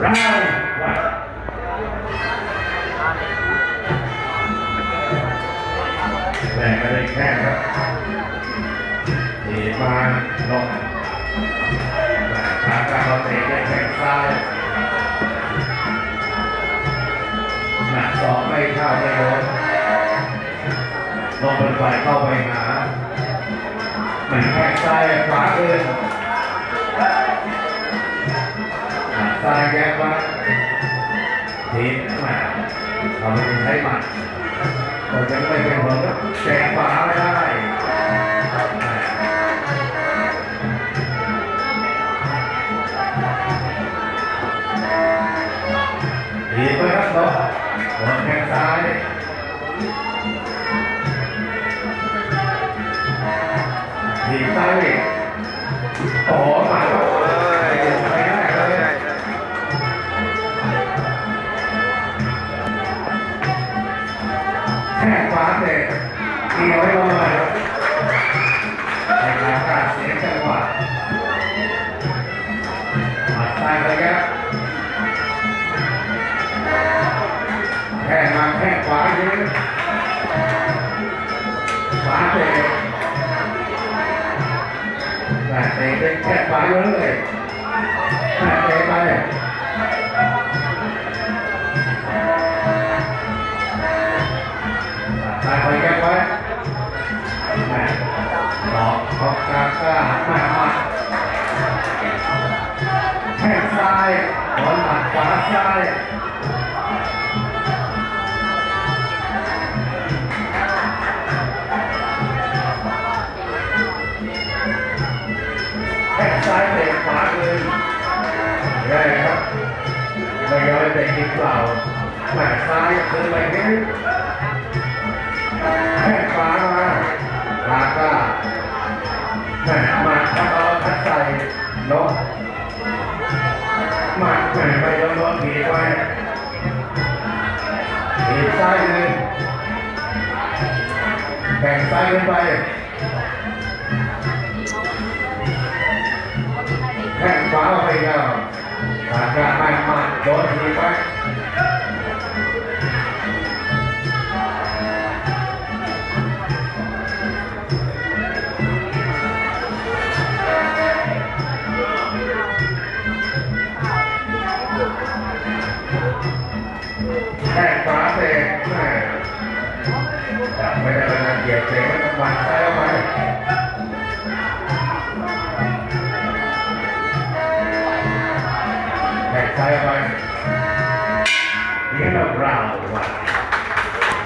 แรงไม่ได้แค่ครับเีมาลงทางาเราเตะได้แข้งซ้ายหนักสองไม่เข้าไม่โดนลงเนฝ่เข้าไปหาแข้งซ้ายขวาขึ้น หนักซ้ายแยกว่าทีมมาเราไม่ใช้หมัดก็ยังไม่เป็นผลก็แจกขวาไม่ได้ดีไปครับต่อหัวแข้งซ้ายทีซ้ายอีกโอ้หมา แข้งขวาเตะเกี่ยวให้ลงมาครับในกาการเสียจังหวะหมัดซ้ายไปครับแข้งมาแข้งขวาเยืนขวาเตะแต่เตะเป็นแข้งขวาเยอะเลย แต่เตะไปตายแก้ไว้แม่อกขอกลางกล้าหันมามัดแข้งซ้ายบอลหมัดขวาซ้ายแข้งซ้ายเตะขวาคืนได้ครับไม่ยอมเตะกินเปล่าแม่ซ้ายคืนไปนิด แข้งขวามาลาก้าแม่มาทักเอาทักใส่ลบมาแม่ไม่ยอมโดนถีบไว้ถีบซ้ายคืนแข่งซ้ายขึ้นไปแข้งขวาไปแล้วทางการไม่มาโดนทีไป แค่ฟ้าเตะแม่จับไม่ได้เป็นการเกียบเตะมันต้องหวัดซ้ายเข้าไปแข่งซ้ายไปนี่เราเราว่ะ